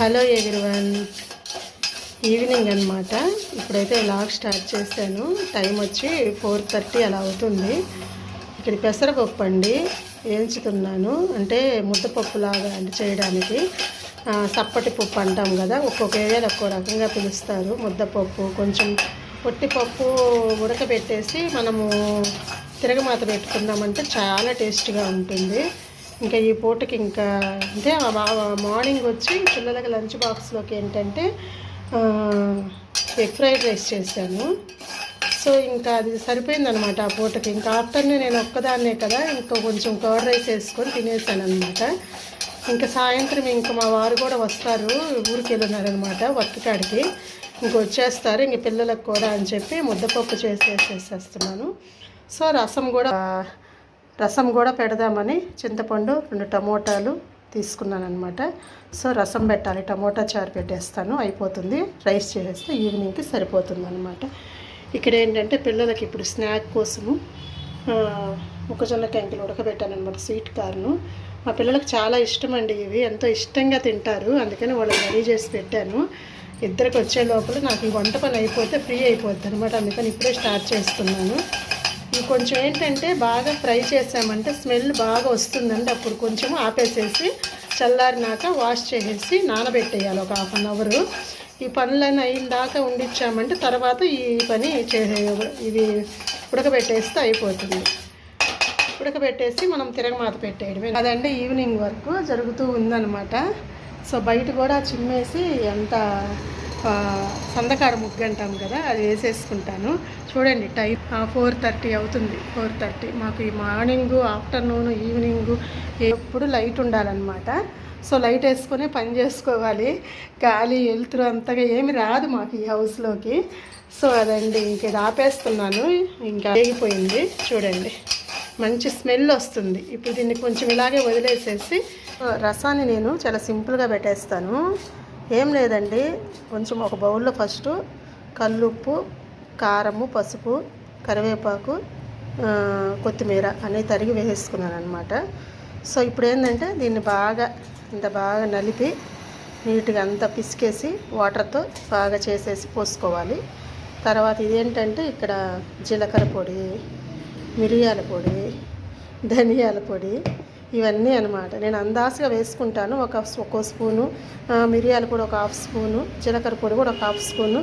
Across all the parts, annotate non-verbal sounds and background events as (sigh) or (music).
Hello everyone. Evening అనమాట ఇప్పుడైతే vlog start చేశాను. టైం వచ్చి ఫోర్ థర్టీ అలా అవుతుంది. ఇక్కడ పెసరపప్పు అండి. వేయించుతున్నాను. అంటే ముద్దపప్పు లాగా అంటే చేయడానికి. ఆ, సప్పటి పప్పు అంటాం కదా ఒక్కొక్క ఏరియాలో ఒక్కో రకంగా పిలుస్తారు. ముద్దపప్పు కొంచెం పొట్టిపప్పు ఉడకబెట్టేసి మనము తిరగమాత పెట్టుకున్నామంటే చాలా టేస్ట్గా ఉంటుంది. ఇంకా ఈ పూటకి ఇంకా అంటే మార్నింగ్ వచ్చి పిల్లలకి లంచ్ బాక్స్లోకి ఏంటంటే ఎగ్ ఫ్రైడ్ రైస్ చేశాను. సో ఇంకా అది సరిపోయిందనమాట ఆ పూటకి. ఇంకా ఆఫ్టర్నూన్ నేను ఒక్కదాన్నే కదా ఇంకా కొంచెం కవర్ రైస్ వేసుకొని తినేసాను అనమాట ఇంకా సాయంత్రం ఇంకా మా వారు కూడా వస్తారు ఊరికి వెళ్ళినారనమాట వర్క్ కాడికి. ఇంక వచ్చేస్తారు ఇంక పిల్లలకు కూడా అని చెప్పి ముద్దపప్పు చేసి వేసేసేస్తున్నాను. సో రసం కూడా రసం కూడా పెడదామని చింతపండు రెండు టమోటాలు తీసుకున్నాను అనమాట సో రసం పెట్టాలి. టమోటా చారు పెట్టేస్తాను. అయిపోతుంది. రైస్ చేసేస్తే ఈవినింగ్కి సరిపోతుంది అనమాట ఇక్కడ ఏంటంటే పిల్లలకి ఇప్పుడు స్నాక్ కోసము మొక్కజొన్న కంకిలు ఉడకబెట్టాను అనమాట స్వీట్ కార్ను. మా పిల్లలకు చాలా ఇష్టం అండి ఇవి. ఎంతో ఇష్టంగా తింటారు. అందుకని వాళ్ళకి రెడీ చేసి పెట్టాను. ఇద్దరికి వచ్చే లోపల నాకు ఈ వంట పని అయిపోతే ఫ్రీ అయిపోద్ది అనమాట అందుకని ఇప్పుడే స్టార్ట్ చేస్తున్నాను. ఇది కొంచెం ఏంటంటే బాగా ఫ్రై చేసామంటే స్మెల్ బాగా వస్తుందండి. అప్పుడు కొంచెం ఆపేసేసి చల్లారినాక వాష్ చేసేసి నానబెట్టేయాలి ఒక హాఫ్ అన్ అవరు. ఈ పనులన్నీ అయిన దాకా ఉండిచ్చామంటే తర్వాత ఈ పని చేసే ఇవి ఉడకబెట్టేస్తే అయిపోతుంది. ఉడకబెట్టేసి మనం తిరగమాత పెట్టేయడమే. అదండి ఈవినింగ్ వరకు జరుగుతూ ఉందన్నమాట. సో బయట కూడా చిమ్మేసి ఎంత సందకార ముగ్గు అంటాం కదా అది వేసేసుకుంటాను. చూడండి టైం. ఫోర్ థర్టీ అవుతుంది. Four thirty. మాకు ఈ మార్నింగ్ ఆఫ్టర్నూన్ ఈవినింగ్ ఎప్పుడు లైట్ ఉండాలన్నమాట. సో లైట్ వేసుకొని పని చేసుకోవాలి. గాలి వెలుతురు అంతగా ఏమి రాదు మాకు ఈ హౌస్లోకి. సో అదండి ఇంక ఇది ఆపేస్తున్నాను. ఇంకా వేగిపోయింది. చూడండి. మంచి స్మెల్ వస్తుంది. ఇప్పుడు దీన్ని కొంచెం ఇలాగే వదిలేసేసి రసాన్ని నేను చాలా సింపుల్గా పెట్టేస్తాను. ఏం లేదండి. కొంచెం ఒక బౌల్లో ఫస్ట్ కల్లుప్పు కారము పసుపు కరివేపాకు కొత్తిమీర అన్నీ తరిగి వేసేసుకున్నాను అనమాట సో ఇప్పుడు ఏంటంటే దీన్ని బాగా ఇంత బాగా నలిపి నీట్గా అంతా పిసికేసి వాటర్తో బాగా చేసేసి పోసుకోవాలి. తర్వాత ఇదేంటంటే ఇక్కడ జీలకర్ర పొడి మిరియాల పొడి ధనియాల పొడి ఇవన్నీ అనమాట నేను అందాసుగా వేసుకుంటాను. ఒక ఒక స్పూను మిరియాలు కూడా ఒక హాఫ్ స్పూను జీలకర్ర పొడి కూడా ఒక హాఫ్ స్పూను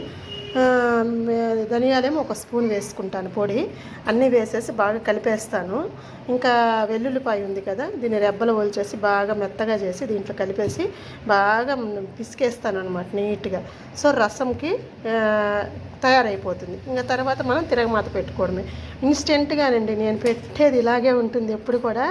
ధనియాలేమో ఒక స్పూన్ వేసుకుంటాను పొడి. అన్నీ వేసేసి బాగా కలిపేస్తాను. ఇంకా వెల్లుల్లిపాయ ఉంది కదా దీన్ని రెబ్బలు ఒలిచేసి బాగా మెత్తగా చేసి దీంట్లో కలిపేసి బాగా పిసికేస్తాను అనమాట నీట్గా. సో రసంకి తయారైపోతుంది. ఇంకా తర్వాత మనం తిరగమాత పెట్టుకోవడమే. ఇన్స్టెంట్గానండి నేను పెట్టేది ఇలాగే ఉంటుంది. ఎప్పుడు కూడా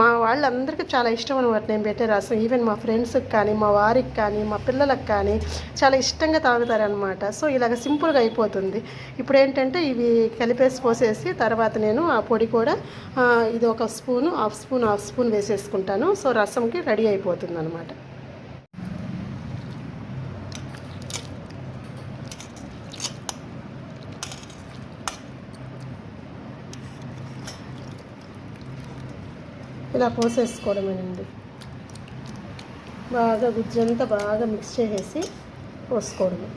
మా వాళ్ళందరికీ చాలా ఇష్టం అనమాట నేను పెట్టే రసం. ఈవెన్ మా ఫ్రెండ్స్కి కానీ మా వారికి కానీ మా పిల్లలకు కానీ చాలా ఇష్టంగా తాగుతారనమాట సో ఇలాగ సింపుల్గా అయిపోతుంది. ఇప్పుడు ఏంటంటే ఇవి కలిపేసి పోసేసి తర్వాత నేను ఆ పొడి కూడా ఇది ఒక spoon half spoon half spoon వేసేసుకుంటాను. So రసంకి రెడీ అయిపోతుంది అనమాట ఇలా పోసేసుకోవడమేనండి బాగా గుజ్జంతా బాగా మిక్స్ చేసేసి పోసుకోవడమే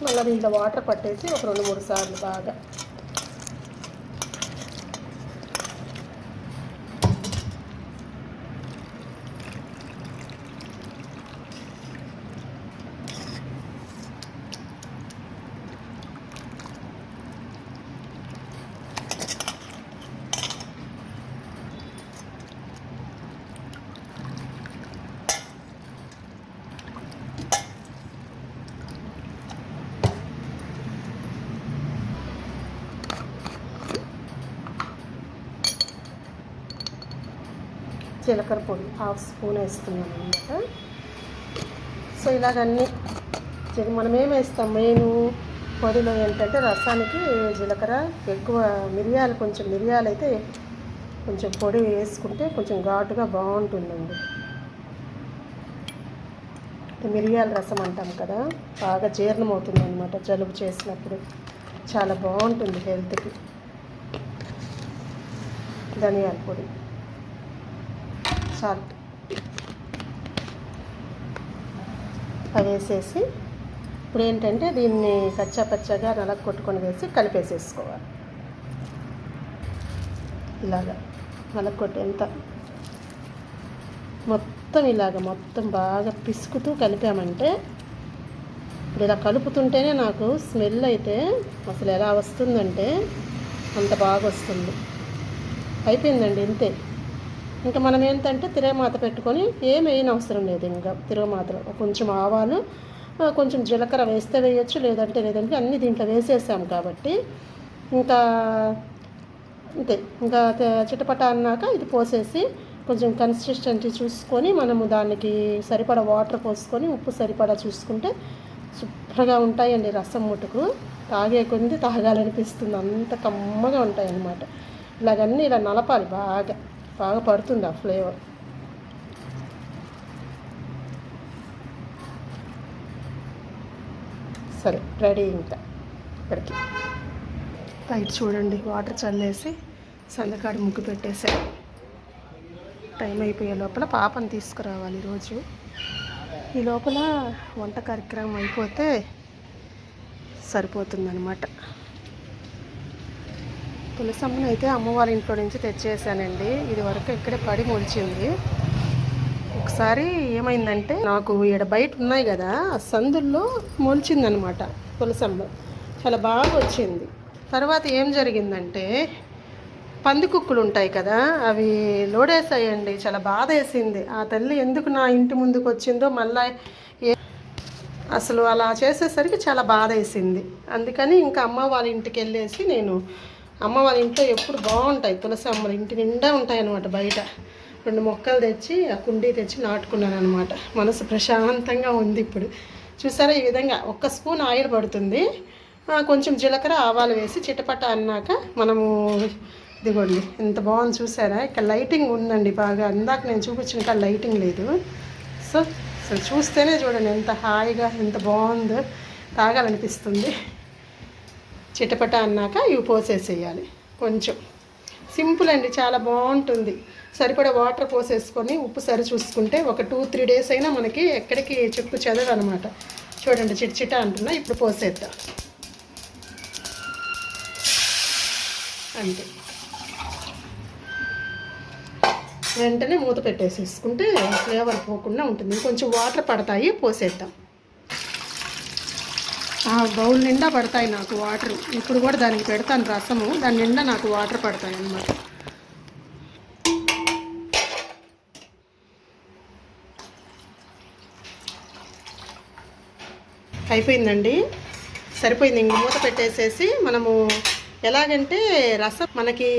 మళ్ళీ దీంట్లో వాటర్ పట్టేసి ఒక రెండు మూడు సార్లు బాగా జీలకర్ర పొడి హాఫ్ స్పూన్ వేస్తున్నాను అనమాట సో ఇలాగన్నీ మనం ఏం వేస్తాం? మెయిన్ పొడిలో ఏంటంటే రసానికి జీలకర్ర ఎక్కువ మిరియాలు కొంచెం మిరియాలు అయితే కొంచెం పొడి వేసుకుంటే కొంచెం ఘాటుగా బాగుంటుందండి. మిరియాల రసం అంటాం కదా బాగా జీర్ణం అవుతుంది అనమాట జలుబు చేసినప్పుడు. చాలా బాగుంటుంది హెల్త్కి. ధనియాల పొడి. సాల్ట్ అవి వేసేసి ఇప్పుడు ఏంటంటే దీన్ని కచ్చా పచ్చగా నలక కొట్టుకొని వేసి కలిపేసేసుకోవాలి. ఇలాగా నలగ కొట్టి ఎంత మొత్తం ఇలాగ మొత్తం బాగా పిసుకుతూ కలిపామంటే ఇప్పుడు ఇలా కలుపుతుంటేనే నాకు స్మెల్ అయితే అసలు ఎలా వస్తుందంటే అంత బాగా వస్తుంది అయిపోయిందండి ఇంతే. ఇంకా మనం ఏంటంటే తిరగమాత పెట్టుకొని ఏమైనా అవసరం లేదు ఇంకా. తిరగమాతలో కొంచెం ఆవాలు కొంచెం జీలకర్ర వేస్తే వేయచ్చు లేదంటే లేదంటే అన్నీ దీంట్లో వేసేసాం కాబట్టి ఇంకా అంతే. ఇంకా చిటపట అన్నాక ఇది పోసేసి కొంచెం కన్సిస్టెన్సీ చూసుకొని మనము దానికి సరిపడా వాటర్ పోసుకొని ఉప్పు సరిపడా చూసుకుంటే సూపర్గా ఉంటాయండి రసం ముటుకు తాగే కొద్ది తాగాలనిపిస్తుంది. అంత కమ్మగా ఉంటాయన్నమాట. ఇలాగన్నీ ఇలా నలపాలి బాగా. బాగా పడుతుంది ఆ ఫ్లేవర్. సరే రెడీ ఇంకా ఇక్కడికి. టైట్ చూడండి వాటర్ చల్లేసి చల్లకాడి ముగ్గు పెట్టేసా టైం అయిపోయే లోపల పాపను తీసుకురావాలి ఈరోజు. ఈ లోపల వంట కార్యక్రమం అయిపోతే సరిపోతుందన్నమాట. తులసమ్మను అయితే అమ్మవారి ఇంట్లో నుంచి తెచ్చేసానండి. ఇది వరకు ఇక్కడే పడి మొలిచింది. ఒకసారి ఏమైందంటే నాకు ఈడ బయట ఉన్నాయి కదా ఆ సందుల్లో మొలిచిందనమాట తులసమ్మ. చాలా బాగా వచ్చింది. తర్వాత ఏం జరిగిందంటే పందికుక్కులు ఉంటాయి కదా అవి లోడేసాయండి చాలా బాధ వేసింది. ఆ తల్లి ఎందుకు నా ఇంటి ముందుకు వచ్చిందో మళ్ళా అసలు అలా చేసేసరికి చాలా బాధ వేసింది. అందుకని ఇంకా అమ్మ వాళ్ళ ఇంటికి వెళ్ళేసి నేను అమ్మ వాళ్ళ ఇంట్లో ఎప్పుడు బాగుంటాయి. తులసి అమ్మల ఇంటి నిండా ఉంటాయి అన్నమాట బయట. రెండు మొక్కలు తెచ్చి ఆ కుండీ తెచ్చి నాటుకున్నాను అనమాట మనసు ప్రశాంతంగా ఉంది ఇప్పుడు. చూసారా ఈ విధంగా ఒక్క స్పూన్ ఆయిల్ పడుతుంది. కొంచెం జీలకర్ర ఆవాలు వేసి చిటపట అన్నాక మనము ఇదిగోండి ఎంత బాగుంది చూసారా? ఇక్కడ లైటింగ్ ఉందండి బాగా. అందాక నేను చూపించిన లైటింగ్ లేదు. సో అసలు చూస్తేనే చూడండి ఎంత హాయిగా ఎంత బాగుందో తాగాలనిపిస్తుంది. చిటపట అన్నాక ఇవి పోసేసేయాలి. కొంచెం. సింపుల్ అండి చాలా బాగుంటుంది. సరిపడా వాటర్ పోసేసుకొని ఉప్పు సరి చూసుకుంటే ఒక టూ త్రీ డేస్ అయినా మనకి ఎక్కడికి చెక్కు చెదరు అనమాట చూడండి చిట్చిట చిట అంటున్నా ఇప్పుడు పోసేద్దాం. అంతే. వెంటనే మూత పెట్టేసేసుకుంటే ఫ్లేవర్ పోకుండా ఉంటుంది. కొంచెం వాటర్ పడతాయి పోసేద్దాం. బౌల్ నిండా పడతాయి నాకు వాటర్. ఇప్పుడు కూడా దానికి పెడతాను రసము. దాని నిండా నాకు వాటర్ పడతాయి అన్నమాట. అయిపోయిందండి. సరిపోయింది. ఇంక మూత పెట్టేసేసి మనము ఎలాగంటే రసం మనకి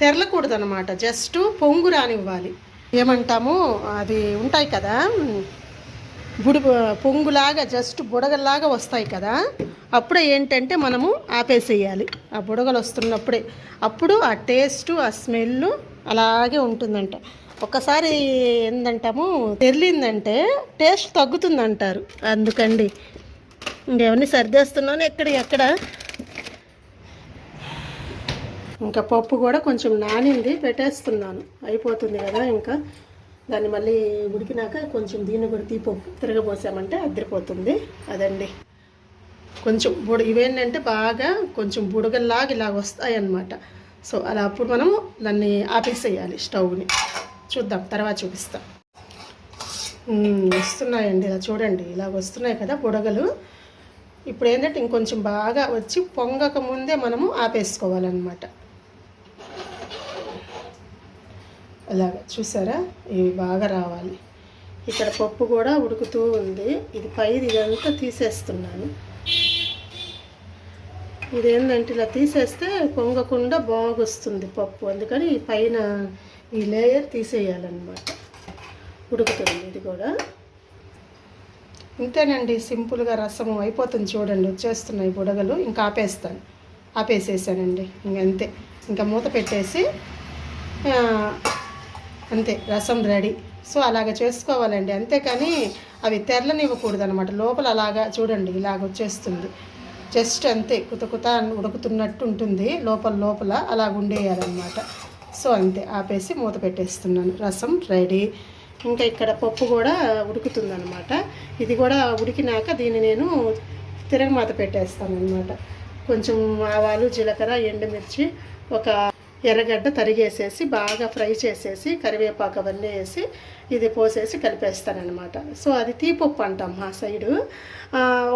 తెరలకూడదు అనమాట జస్ట్ పొంగు రానివ్వాలి. ఏమంటాము? అది ఉంటాయి కదా బుడి పొంగులాగా జస్ట్ బుడగల్లాగా వస్తాయి కదా అప్పుడే ఏంటంటే మనము ఆపేసేయాలి. ఆ బుడగలు వస్తున్నప్పుడే. అప్పుడు ఆ టేస్ట్ ఆ స్మెల్ అలాగే ఉంటుందంట. ఒక్కసారి ఏందంటాము తెరిలిందంటే టేస్ట్ తగ్గుతుందంటారు. అందుకండి. ఇంకేమన్నీ సర్దేస్తున్నాను ఎక్కడ ఎక్కడ? ఇంకా పప్పు కూడా కొంచెం నానింది పెట్టేస్తున్నాను. అయిపోతుంది కదా ఇంకా. దాన్ని మళ్ళీ ఉడికినాక కొంచెం దీన్ని కూడా తీ తిరగబోసామంటే అద్దరిపోతుంది. అదండి. కొంచెం బుడ ఇవేంటంటే బాగా కొంచెం బుడగల్లాగా ఇలాగ వస్తాయి అన్నమాట సో అలా అప్పుడు మనము దాన్ని ఆపేసేయాలి స్టవ్ని. చూద్దాం తర్వాత చూపిస్తాం. వస్తున్నాయండి. ఇలా చూడండి ఇలా వస్తున్నాయి కదా బుడగలు. ఇప్పుడు ఏంటంటే ఇంకొంచెం బాగా వచ్చి పొంగక ముందే మనము ఆపేసుకోవాలన్నమాట. అలాగ చూసారా? ఇవి బాగా రావాలి. ఇక్కడ పప్పు కూడా ఉడుకుతూ ఉంది. ఇది పైది ఇదంతా తీసేస్తున్నాను. ఇదేంటంటే ఇలా తీసేస్తే పొంగకుండా బాగొస్తుంది పప్పు. అందుకని పైన ఈ లేయర్ తీసేయాలన్నమాట. ఉడుకుతుంది ఇది కూడా. ఇంతేనండి సింపుల్గా రసము అయిపోతుంది చూడండి. వచ్చేస్తున్నాయి బుడగలు. ఇంకా ఆపేస్తాను. ఆపేసేసానండి. ఇంక అంతే. ఇంకా మూత పెట్టేసి అంతే రసం రెడీ. సో అలాగ చేసుకోవాలండి. అంతేకాని అవి తెరలనివ్వకూడదు అనమాట లోపల అలాగా చూడండి ఇలాగ వచ్చేస్తుంది. జస్ట్ అంతే కుత కుత ఉడుకుతున్నట్టు ఉంటుంది. లోపల లోపల అలాగ ఉండేయాలన్నమాట. సో అంతే ఆపేసి మూత పెట్టేస్తున్నాను. రసం రెడీ. ఇంకా ఇక్కడ పప్పు కూడా ఉడుకుతుందనమాట ఇది కూడా ఉడికినాక దీన్ని నేను తిరగమాత పెట్టేస్తాను అనమాట కొంచెం ఆవాలు జీలకర్ర ఎండుమిర్చి ఒక ఎర్రగడ్డ తరిగేసేసి బాగా ఫ్రై చేసేసి కరివేపాకు అవన్నీ వేసి ఇది పోసేసి కలిపేస్తానమాట సో అది తీపప్పు అంటాం మా సైడు.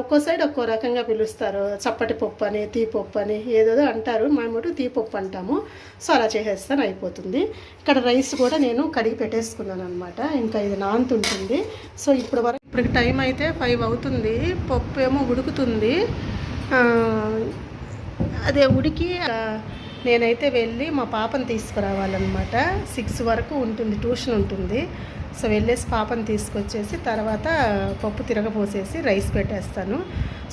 ఒక్కో సైడ్ ఒక్కో రకంగా పిలుస్తారు. చప్పటి పప్పు అని తీపప్పు అని ఏదేదో అంటారు. మేము తీపప్పు అంటాము. సో అలా చేసేస్తాను అయిపోతుంది. ఇక్కడ రైస్ కూడా నేను కడిగి పెట్టేసుకున్నాను అనమాట ఇంకా ఇది నాంతుంటుంది సో ఇప్పుడు వరకు ఇప్పుడు టైం అయితే ఫైవ్ అవుతుంది. పప్పు ఏమో ఉడుకుతుంది అదే ఉడికి నేనైతే వెళ్ళి మా పాపని తీసుకురావాలన్నమాట. సిక్స్ వరకు ఉంటుంది ట్యూషన్ ఉంటుంది. సో వెళ్ళేసి పాపని తీసుకొచ్చేసి తర్వాత పప్పు తిరగపోసేసి రైస్ పెట్టేస్తాను.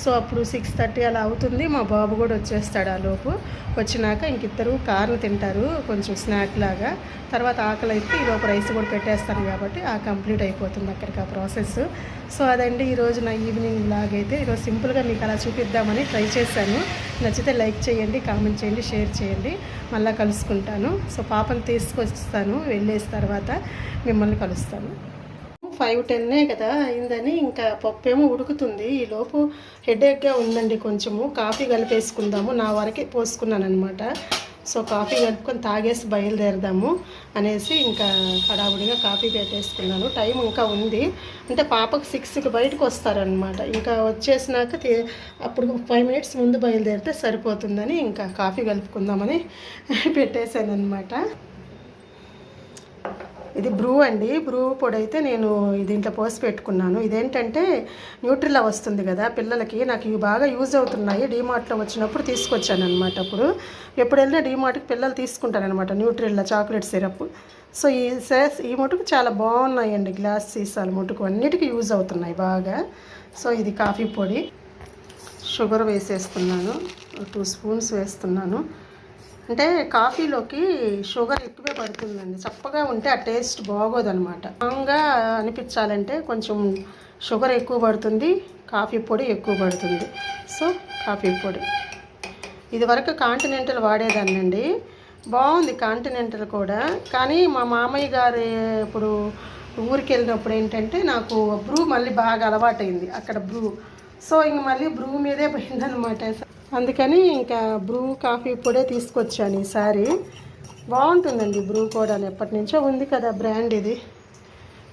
సో అప్పుడు సిక్స్ థర్టీ అలా అవుతుంది మా బాబు కూడా వచ్చేస్తాడు ఆ లోపు. వచ్చినాక ఇంక ఇద్దరు కార్ను తింటారు కొంచెం స్నాక్ లాగా. తర్వాత ఆకలి అయితే ఇది ఒక రైస్ కూడా పెట్టేస్తాను కాబట్టి ఆ కంప్లీట్ అయిపోతుంది అక్కడికి ఆ ప్రాసెస్. సో అదండి ఈరోజు నా ఈవినింగ్ లాగ్ అయితే. ఈరోజు సింపుల్గా మీకు అలా చూపిద్దామని ట్రై చేశాను. నచ్చితే లైక్ చేయండి కామెంట్ చేయండి షేర్ చేయండి. మళ్ళీ కలుసుకుంటాను. సో పాపను తీసుకొస్తాను. వెళ్ళేసి తర్వాత మిమ్మల్ని కలుస్తాను. ఫైవ్ టెన్నే కదా అయిందని ఇంకా పప్పు ఏమో ఉడుకుతుంది. ఈ లోపు హెడేక్గా ఉందండి కొంచెము. కాఫీ కలిపేసుకుందాము. నా వరకే పోసుకున్నాను అనమాట సో కాఫీ కలుపుకొని తాగేసి బయలుదేరదాము అనేసి ఇంకా హడావుడిగా కాఫీ పెట్టేసుకున్నాను. టైం ఇంకా ఉంది. అంటే పాపకు సిక్స్కి బయటకు వస్తారనమాట ఇంకా వచ్చేసినాక అప్పుడు ఫైవ్ మినిట్స్ ముందు బయలుదేరితే సరిపోతుందని ఇంకా కాఫీ కలుపుకుందామని (laughs) పెట్టేశాను అనమాట ఇది బ్రూ అండి. బ్రూ పొడి అయితే నేను దీంట్లో పోసి పెట్టుకున్నాను. ఇదేంటంటే న్యూట్రిలా వస్తుంది కదా పిల్లలకి. నాకు ఇవి బాగా యూజ్ అవుతున్నాయి. డీమార్ట్లో వచ్చినప్పుడు తీసుకొచ్చాను అనమాట అప్పుడు. ఎప్పుడు వెళ్ళినా డీమార్ట్కి పిల్లలు తీసుకుంటారనమాట న్యూట్రిల్లా చాక్లెట్ సిరప్. సో ఈ సేస్ ఈ మటుకు చాలా బాగున్నాయండి గ్లాస్ సీసాలు మటుకు అన్నిటికీ యూజ్ అవుతున్నాయి బాగా. సో ఇది కాఫీ పొడి. షుగర్ వేసేస్తున్నాను. టూ స్పూన్స్ వేస్తున్నాను. అంటే కాఫీలోకి షుగర్ ఎక్కువే పడుతుందండి. చప్పగా ఉంటే ఆ టేస్ట్ బాగోదనమాట. స్ట్రాంగ్గా అనిపించాలంటే కొంచెం షుగర్ ఎక్కువ పడుతుంది కాఫీ పొడి ఎక్కువ పడుతుంది. సో కాఫీ పొడి. ఇది వరకు కాంటినెంటల్ వాడేదాన్నండి. బాగుంది కాంటినెంటల్ కూడా. కానీ మా మామయ్య గారు ఇప్పుడు ఊరికి వెళ్ళినప్పుడు ఏంటంటే నాకు బ్రూ మళ్ళీ బాగా అలవాటైంది. అక్కడ బ్రూ. సో ఇంక మళ్ళీ బ్రూ మీదే పోయిందనమాట. అందుకని ఇంకా బ్రూ కాఫీ పొడే తీసుకొచ్చాను ఈసారి. బాగుంటుందండి బ్రూ కూడా ఎప్పటి నుంచో ఉంది కదా బ్రాండ్ ఇది.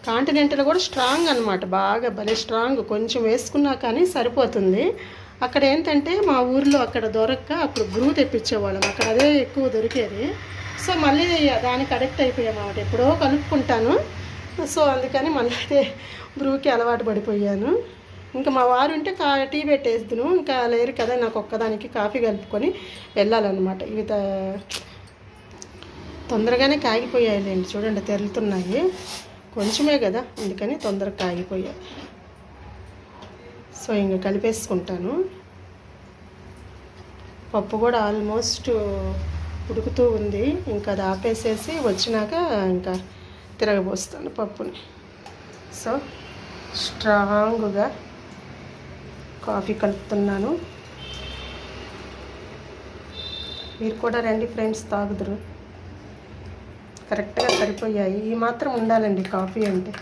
కాంటినెంటల్ కూడా స్ట్రాంగ్ అనమాట బాగా భలే స్ట్రాంగ్. కొంచెం వేసుకున్నా కానీ సరిపోతుంది. అక్కడ ఏంటంటే మా ఊర్లో అక్కడ దొరక్క అప్పుడు బ్రూ తెప్పించేవాళ్ళం అక్కడ అదే ఎక్కువ దొరికేది. సో మళ్ళీ దానికి అడిక్ట్ అయిపోయామన్నమాట ఎప్పుడో కలుపుకుంటాను. సో అందుకని మళ్ళీ అదే బ్రూకి అలవాటు పడిపోయాను. ఇంకా మా వారు ఉంటే కా టీ పెట్టేద్దును ఇంకా లేరు కదా నాకు ఒక్కదానికి కాఫీ కలుపుకొని వెళ్ళాలన్నమాట. ఇవి త- తొందరగానే కాగిపోయాయిలేండి. చూడండి తెరులుతున్నాయి. కొంచెమే కదా అందుకని తొందరగా కాగిపోయాయి సో ఇంకా కలిపేసుకుంటాను. పప్పు కూడా ఆల్మోస్ట్ ఉడుకుతూ ఉంది. ఇంకా అది ఆపేసేసి వచ్చినాక ఇంకా తిరగబోస్తాను పప్పుని. సో స్ట్రాంగ్గా కాఫీ కలుపుతున్నాను. మీరు కూడా రండి ఫ్రెండ్స్ తాగుదురు. కరెక్ట్గా సరిపోయాయి. ఈ మాత్రం ఉండాలండి కాఫీ అంటే.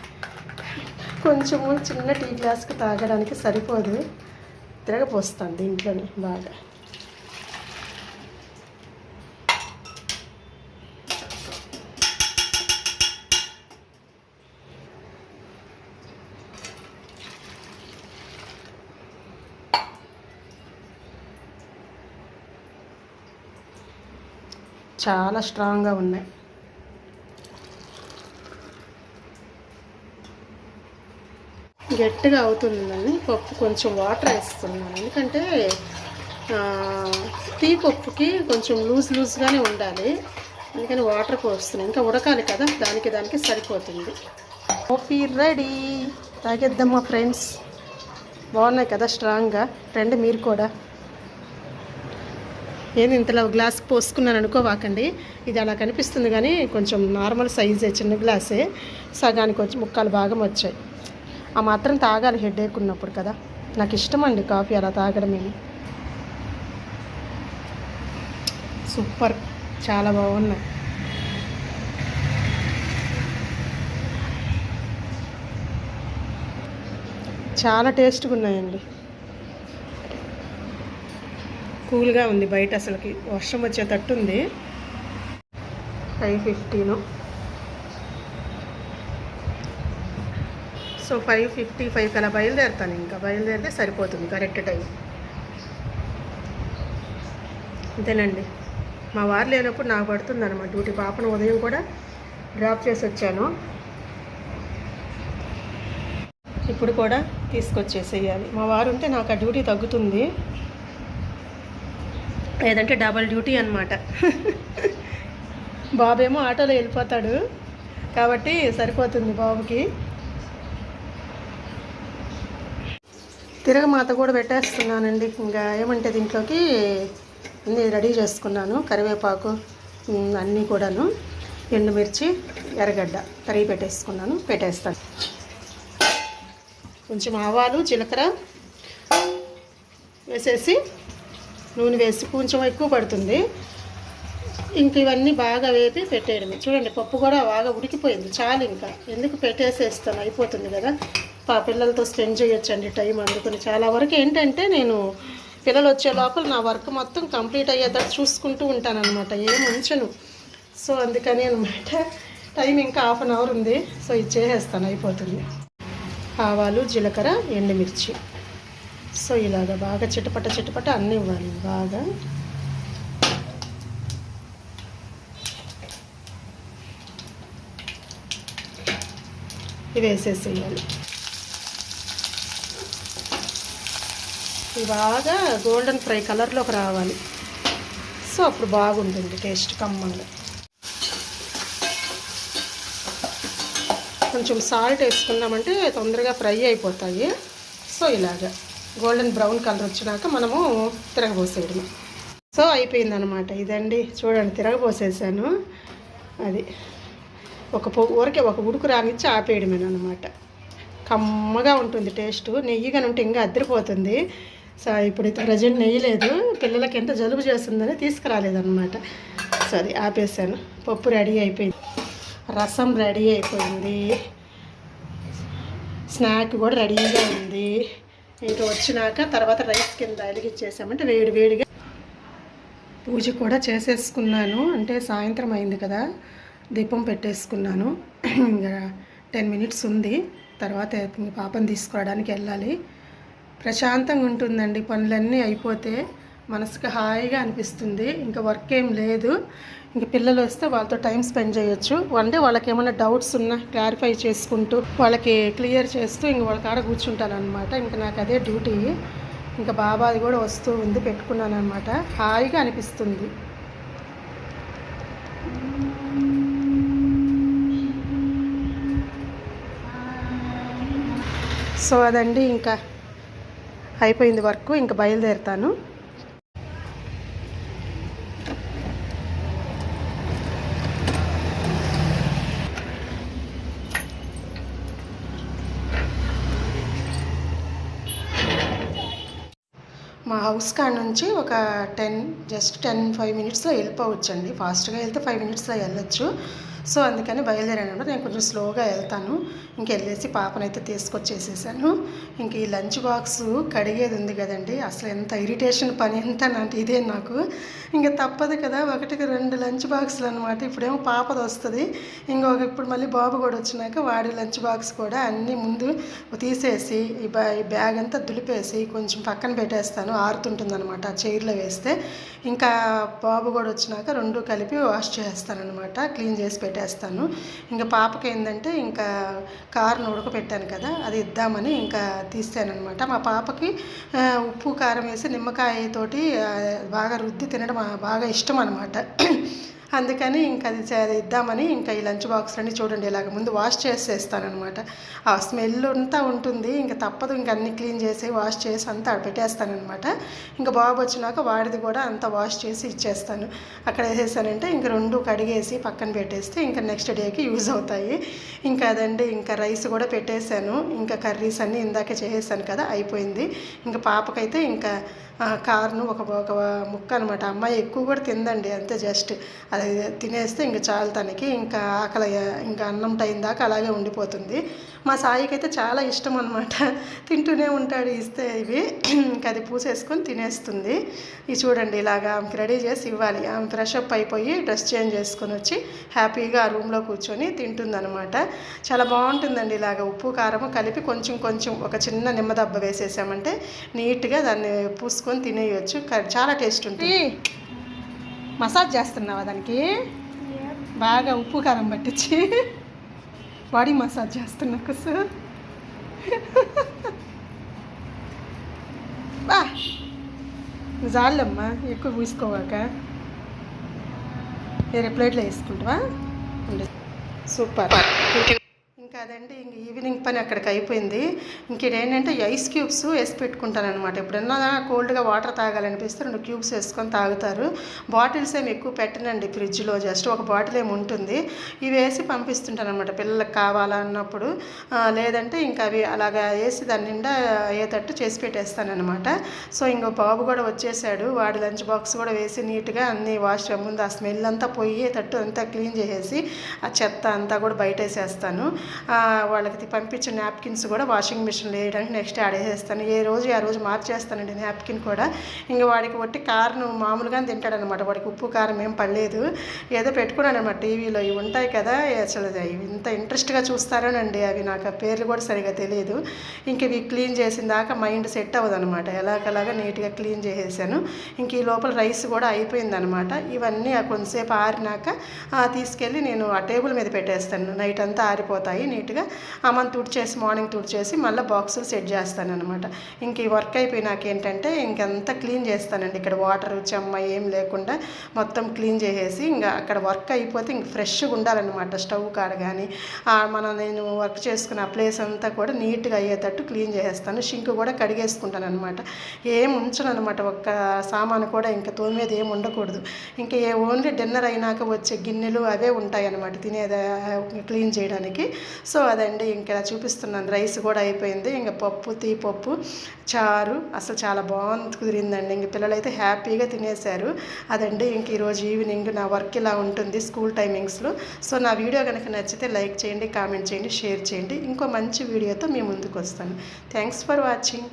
కొంచెము చిన్న టీ గ్లాస్కి తాగడానికి సరిపోదు. తిరగపోస్తాను దీంట్లోనే బాగా. చాలా స్ట్రాంగ్గా ఉన్నాయి. గట్టిగా అవుతుందండి పప్పు కొంచెం వాటర్ వేస్తున్నాను. ఎందుకంటే టీ పప్పుకి కొంచెం లూజ్ లూజ్గానే ఉండాలి. అందుకని వాటర్ పోస్తున్నాను. ఇంకా ఉడకాలి కదా దానికి దానికి సరిపోతుంది. Coffee ready. తాగేద్దామా ఫ్రెండ్స్. బాగున్నాయి కదా స్ట్రాంగ్గా. రండి మీరు కూడా. ఏంది ఇంతలా గ్లాస్ పోసుకున్నాను అనుకోవాకండి ఇది అలా కనిపిస్తుంది కానీ కొంచెం నార్మల్ సైజే చిన్న గ్లాసే. సగానికి వచ్చి ముక్కాలు భాగం వచ్చాయి. ఆ మాత్రం తాగాలి హెడేక్ ఉన్నప్పుడు కదా. నాకు ఇష్టం అండి కాఫీ అలా తాగడమేమి సూపర్. చాలా బాగున్నాయి. చాలా టేస్ట్గా ఉన్నాయండి. కూల్గా ఉంది బయట అసలుకి. వర్షం వచ్చేటట్టు ఉంది. ఫైవ్ ఫిఫ్టీను సో ఫైవ్ ఫిఫ్టీ ఫైవ్ అలా బయలుదేరుతాను ఇంకా. బయలుదేరితే సరిపోతుంది కరెక్ట్ టైం. అంతేనండి. మా వారు లేనప్పుడు నాకు పడుతుంది అనమాట డ్యూటీ. పాపను ఉదయం కూడా డ్రాప్ చేసి వచ్చాను. ఇప్పుడు కూడా తీసుకొచ్చేసేయాలి. మా వారు ఉంటే నాకు ఆ డ్యూటీ తగ్గుతుంది. లేదంటే డబల్ డ్యూటీ అనమాట బాబేమో ఆటోలో వెళ్ళిపోతాడు. కాబట్టి సరిపోతుంది బాబుకి. తిరగమాత కూడా పెట్టేస్తున్నానండి. ఇంకా ఏమంటే దీంట్లోకి అన్నీ రెడీ చేసుకున్నాను. కరివేపాకు అన్నీ కూడాను. ఎండుమిర్చి ఎర్రగడ్డ తరిగి పెట్టేసుకున్నాను. పెట్టేస్తాను. కొంచెం ఆవాలు జీలకర్ర వేసేసి నూనె వేసి కొంచెం ఎక్కువ పడుతుంది. ఇంక ఇవన్నీ బాగా వేపి పెట్టేయడమే. చూడండి పప్పు కూడా బాగా ఉడికిపోయింది. చాలు ఇంకా. ఎందుకు పెట్టేసేస్తాను? అయిపోతుంది కదా. పా పిల్లలతో స్పెండ్ చేయొచ్చండి టైం అందుకుని. చాలా వరకు ఏంటంటే నేను పిల్లలు వచ్చే లోపల నా వర్క్ మొత్తం కంప్లీట్ అయ్యేటట్టు చూసుకుంటూ ఉంటానన్నమాట. ఏం ఉంచను. సో అందుకని అనమాట టైం ఇంకా హాఫ్ అన్ అవర్ ఉంది. సో ఇది చేసేస్తాను. అయిపోతుంది. ఆవాలు జీలకర్ర ఎండుమిర్చి. సో ఇలాగ బాగా చిటపట చిటపట అన్నీ ఇవ్వాలి. బాగా. ఇవి వేసేసేయాలి. ఇవి బాగా గోల్డెన్ ఫ్రై కలర్లోకి రావాలి. సో అప్పుడు బాగుంటుంది టేస్ట్ కమ్మంగా. కొంచెం సాల్ట్ వేసుకున్నామంటే తొందరగా ఫ్రై అయిపోతాయి. సో ఇలాగా. గోల్డెన్ బ్రౌన్ కలర్ వచ్చినాక మనము తిరగబోసేయడం సో అయిపోయిందనమాట ఇదండి. చూడండి తిరగబోసేసాను. అది ఒక ఊరికే ఒక ఉడుకు రానిచ్చి ఆపేయడమేనమాట కమ్మగా ఉంటుంది టేస్ట్. నెయ్యిగా ఉంటే ఇంకా అద్దరిపోతుంది. సో ఇప్పుడు ప్రజెంట్ నెయ్యి లేదు. పిల్లలకి ఎంత జలుబు చేస్తుందని తీసుకురాలేదన్నమాట. సో అది ఆపేసాను. పప్పు రెడీ అయిపోయింది. రసం రెడీ అయిపోయింది. స్నాక్ కూడా రెడీగా ఉంది. ఇంకా వచ్చినాక తర్వాత రైస్ కింద అడిగిచ్చేసామంటే వేడి వేడిగా పూజ కూడా చేసేసుకున్నాను. అంటే సాయంత్రం అయింది కదా దీపం పెట్టేసుకున్నాను. ఇంకా టెన్ మినిట్స్ ఉంది. తర్వాత పాపను తీసుకురావడానికి వెళ్ళాలి. ప్రశాంతంగా ఉంటుందండి. పనులన్నీ అయిపోతే మనసుకు హాయిగా అనిపిస్తుంది. ఇంకా వర్క్ ఏం లేదు. ఇంక పిల్లలు వస్తే వాళ్ళతో టైం స్పెండ్ చేయొచ్చు. అంటే వాళ్ళకి ఏమైనా డౌట్స్ ఉన్నా క్లారిఫై చేసుకుంటూ వాళ్ళకి క్లియర్ చేస్తూ ఇంక వాళ్ళ కాడ కూర్చుంటాను అనమాట ఇంకా నాకు అదే డ్యూటీ ఇంకా బాబాది కూడా వస్తూ ఉంది పెట్టుకున్నాను అనమాట హాయిగా అనిపిస్తుంది. సో అదండి. ఇంకా అయిపోయింది వర్క్ ఇంకా బయలుదేరుతాను. హౌస్ కాడ నుంచి ఒక టెన్ జస్ట్ టెన్ ఫైవ్ మినిట్స్లో వెళ్ళిపోవచ్చండి. ఫాస్ట్గా వెళ్తే ఫైవ్ మినిట్స్లో వెళ్ళొచ్చు. సో అందుకని బయలుదేరాను నేను కొంచెం స్లోగా వెళ్తాను. ఇంకెళ్ళేసి పాపనైతే తీసుకొచ్చేసేసాను. ఇంక ఈ లంచ్ బాక్స్ కడిగేది ఉంది కదండి. అసలు ఎంత ఇరిటేషన్ పని ఎంత అంటే ఇదే నాకు. ఇంకా తప్పదు కదా ఒకటికి రెండు లంచ్ బాక్సులు అనమాట ఇప్పుడేమో పాపది వస్తుంది. ఇంకొక ఇప్పుడు మళ్ళీ బాబు కూడా వచ్చినాక వాడి లంచ్ బాక్స్ కూడా అన్నీ ముందు తీసేసి ఈ బ్యా ఈ బ్యాగ్ అంతా దులిపేసి కొంచెం పక్కన పెట్టేస్తాను. ఆరుతుంటుంది అనమాట ఆ చైర్లో వేస్తే. ఇంకా బాబు కూడా వచ్చినాక రెండు కలిపి వాష్ చేస్తాననమాట క్లీన్ చేసి పెట్టేస్తాను. ఇంకా పాపకి ఏంటంటే ఇంకా కారును ఉడకపెట్టాను కదా అది ఇద్దామని ఇంకా తీస్తానమాట మా పాపకి ఉప్పు కారం వేసి నిమ్మకాయ తోటి బాగా రుద్ది తినడం బాగా ఇష్టం అనమాట అందుకని ఇంకా అది ఇద్దామని ఇంకా ఈ లంచ్ బాక్స్ అన్ని చూడండి ఇలాగ ముందు వాష్ చేసేస్తానమాట ఆ స్మెల్ అంతా ఉంటుంది ఇంకా తప్పదు ఇంకా అన్ని క్లీన్ చేసి వాష్ చేసి అంతా పెట్టేస్తానమాట ఇంకా బాబు వచ్చినాక వాడిది కూడా అంతా వాష్ చేసి ఇచ్చేస్తాను. అక్కడ వేసేసానంటే ఇంక రెండు కడిగేసి పక్కన పెట్టేస్తే ఇంకా నెక్స్ట్ డేకి యూజ్ అవుతాయి. ఇంకా అదండి ఇంకా రైస్ కూడా పెట్టేశాను. ఇంకా కర్రీస్ అన్నీ ఇందాక చేసేసాను కదా అయిపోయింది. ఇంకా పాపకైతే ఇంకా కారును ఒక ఒక ముక్క అనమాట అమ్మాయి ఎక్కువ కూడా తిందండి అంతే జస్ట్. అది అది తినేస్తే ఇంక చాలు తనకి. ఇంకా ఆకలి ఇంకా అన్నం టైం దాకా అలాగే ఉండిపోతుంది. మా సాయికి అయితే చాలా ఇష్టం అనమాట తింటూనే ఉంటాడు ఇస్తే ఇవి. ఇంకా అది పూసేసుకొని తినేస్తుంది. ఇది చూడండి ఇలాగా ఆమెకి రెడీ చేసి ఇవ్వాలి. ఆమె ఫ్రెష్ అప్ అయిపోయి డ్రెస్ చేంజ్ చేసుకొని వచ్చి హ్యాపీగా ఆ రూమ్లో కూర్చొని తింటుందనమాట చాలా బాగుంటుందండి ఇలాగ ఉప్పు కారము కలిపి కొంచెం కొంచెం ఒక చిన్న నిమ్మదబ్బ వేసేసామంటే నీట్గా దాన్ని పూసుకొని తినేయచ్చు. క- చాలా టేస్ట్ ఉంటుంది. మసాజ్ చేస్తున్నావా దానికి? బాగా ఉప్పు కారం పట్టించి. బాడీ మసాజ్ చేస్తున్నా కుసు. బా. జాలమ్మా ఎక్కువ పూసుకోవాక. వేరే ప్లేట్లో వేసుకుంటావా? ఉండు. సూపర్. కాదండి ఇంక ఈవినింగ్ పని అక్కడికి అయిపోయింది. ఇంకేంటంటే ఐస్ క్యూబ్స్ వేసి పెట్టుకుంటాను అనమాట ఎప్పుడన్నా కోల్డ్గా వాటర్ తాగాలనిపిస్తే రెండు క్యూబ్స్ వేసుకొని తాగుతారు. బాటిల్స్ ఏమి ఎక్కువ పెట్టనండి ఫ్రిడ్జ్లో జస్ట్ ఒక బాటిల్ ఏమి ఉంటుంది. ఇవి వేసి పంపిస్తుంటాను అనమాట పిల్లలకు కావాలన్నప్పుడు లేదంటే ఇంకా అవి అలాగా వేసి దాని నిండా అయ్యేటట్టు చేసి పెట్టేస్తానమాట సో ఇంకో బాబు కూడా వచ్చేసాడు. వాడి లంచ్ బాక్స్ కూడా వేసి నీట్గా అన్ని వాష్ ముందు ఆ స్మెల్ అంతా పోయేటట్టు అంతా క్లీన్ చేసేసి ఆ చెత్త అంతా కూడా బయట వేసేస్తాను వాళ్ళకి పంపించిన నాప్కిన్స్ కూడా వాషింగ్ మిషన్లో వేయడానికి నెక్స్ట్ ఆడేసేస్తాను ఏ రోజు ఆ రోజు మార్చేస్తానండి నాప్కిన్ కూడా. ఇంకా వాడికి ఒట్టి కారం మామూలుగానే తింటాడనమాట. వాడికి ఉప్పు కారం ఏం పడలేదు. ఏదో పెట్టుకున్నాను అనమాట టీవీలో. ఇవి ఉంటాయి కదా అసలు ఇంత ఇంట్రెస్ట్గా చూస్తారోనండి అవి. నాకు ఆ పేర్లు కూడా సరిగా తెలియదు. ఇంక ఇవి క్లీన్ చేసిన దాకా మైండ్ సెట్ అవ్వదు అనమాట ఎలాగలాగా నీట్గా క్లీన్ చేసేసాను. ఇంక ఈ లోపల రైస్ కూడా అయిపోయిందనమాట. ఇవన్నీ ఆ కొంతసేపు ఆరినాక తీసుకెళ్ళి నేను ఆ టేబుల్ మీద పెట్టేస్తాను. నైట్ అంతా ఆరిపోతాయి. నీట్గా అమ్మని తుడిచేసి మార్నింగ్ తుడిచేసి మళ్ళీ బాక్సులు సెట్ చేస్తాను అనమాట ఇంక ఈ వర్క్ అయిపోయినాక ఏంటంటే ఇంకంతా క్లీన్ చేస్తానండి. ఇక్కడ వాటర్ చెమ్మ ఏం లేకుండా మొత్తం క్లీన్ చేసేసి ఇంకా అక్కడ వర్క్ అయిపోతే ఇంక ఫ్రెష్గా ఉండాలన్నమాట. స్టవ్ కాడ కానీ మనం నేను వర్క్ చేసుకున్న ప్లేస్ అంతా కూడా నీట్గా అయ్యేటట్టు క్లీన్ చేసేస్తాను. షింక్ కూడా కడిగేసుకుంటాను అనమాట ఏం ఉంచను అనమాట ఒక్క సామాను కూడా ఇంకా తోమేది ఏం ఉండకూడదు. ఇంకా ఏ ఓన్లీ డిన్నర్ అయినాక వచ్చే గిన్నెలు అవే ఉంటాయి అనమాట తినేది క్లీన్ చేయడానికి. సో అదండి ఇంకా చూపిస్తున్నాను. రైస్ కూడా అయిపోయింది. ఇంకా పప్పు తీపప్పు చారు. అసలు చాలా బాగుంది కుదిరిందండి. ఇంక పిల్లలైతే హ్యాపీగా తినేశారు. అదండి ఇంక ఈరోజు ఈవినింగ్ నా వర్క్ ఇలా ఉంటుంది స్కూల్ టైమింగ్స్లో. సో నా వీడియో కనుక నచ్చితే లైక్ చేయండి కామెంట్ చేయండి షేర్ చేయండి. ఇంకో మంచి వీడియోతో మీ ముందుకు వస్తాను థ్యాంక్స్ ఫర్ వాచింగ్.